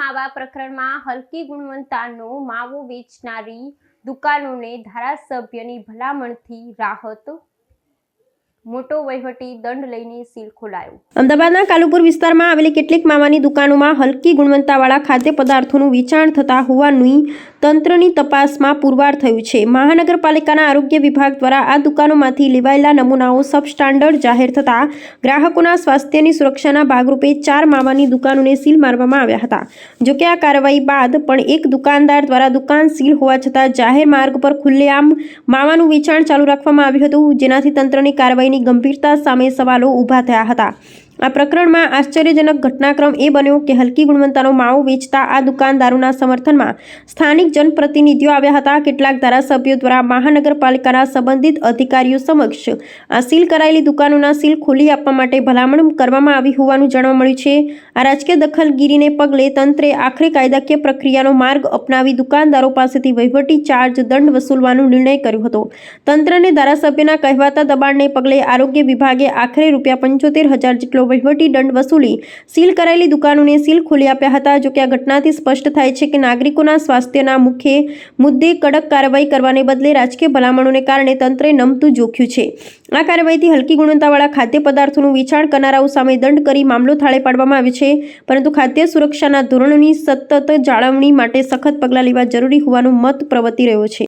માવા પ્રકરણમાં હલકી ગુણવત્તાનો માવો વેચનારી દુકાનોને ધારાસભ્યની ભલામણથી રાહત મોટો વહીવટી દંડ લઈને સીલ ખોલાયો. અમદાવાદના કાલુપુર વિસ્તારમાં આવેલી કેટલીક માવાની દુકાનોમાં હલકી ગુણવત્તાવાળા ખાદ્ય પદાર્થોનું વેચાણ થતા હોવાની તંત્રની તપાસમાં પુરવાર થયું છે. મહાનગરપાલિકાના આરોગ્ય વિભાગ દ્વારા આ દુકાનોમાંથી લેવાયેલા નમૂનાઓ સબસ્ટાન્ડર્ડ જાહેર થતાં ગ્રાહકોના સ્વાસ્થ્યની સુરક્ષાના ભાગરૂપે ચાર માવાની દુકાનોને સીલ મારવામાં આવ્યા હતા. જોકે આ કાર્યવાહી બાદ પણ એક દુકાનદાર દ્વારા દુકાન સીલ હોવા છતાં જાહેર માર્ગ પર ખુલ્લેઆમ માવાનું વેચાણ ચાલુ રાખવામાં આવ્યું હતું, જેનાથી તંત્રની કાર્યવાહીની ગંભીરતા સામે સવાલો ઊભા થયા હતા. આ પ્રકરણમાં આશ્ચર્યજનક ઘટનાક્રમ એ બન્યો કે હલકી ગુણવત્તાનો માવો વેચતા આ દુકાનદારોના સમર્થનમાં સ્થાનિક જનપ્રતિનિધિઓ આવ્યા હતા. કેટલાક ધારાસભ્યો દ્વારા મહાનગરપાલિકાના સંબંધિત અધિકારીઓ સમક્ષ આ સીલ કરાયેલી દુકાનોના સીલ ખોલી આપવા માટે ભલામણ કરવામાં આવી હોવાનું જાણવા મળ્યું છે. આ રાજકીય દખલગીરીને પગલે તંત્રે આખરે કાયદાકીય પ્રક્રિયાનો માર્ગ અપનાવી દુકાનદારો પાસેથી વહીવટી ચાર્જ દંડ વસૂલવાનો નિર્ણય કર્યો હતો. તંત્રને ધારાસભ્યના કહેવાતા દબાણને પગલે આરોગ્ય વિભાગે આખરે રૂપિયા પંચોતેર હજાર જેટલો વહીવટી દંડ વસૂલી સીલ કરાયેલી દુકાનોને સીલ ખોલી આપ્યા હતા. જોકે આ ઘટનાથી સ્પષ્ટ થાય છે કે નાગરિકોના સ્વાસ્થ્યના મુખ્ય મુદ્દે કડક કાર્યવાહી કરવાને બદલે રાજકીય ભલામણોને કારણે તંત્રે નમતું જોખ્યું છે. આ કાર્યવાહીથી હલકી ગુણવત્તાવાળા ખાદ્ય પદાર્થોનું વેચાણ કરનારાઓ સામે દંડ કરી મામલો થાળે પાડવામાં આવ્યો છે. પરંતુ ખાદ્ય સુરક્ષાના ધોરણોની સતત જાળવણી માટે સખત પગલાં લેવા જરૂરી હોવાનો મત પ્રવર્તી રહ્યો છે.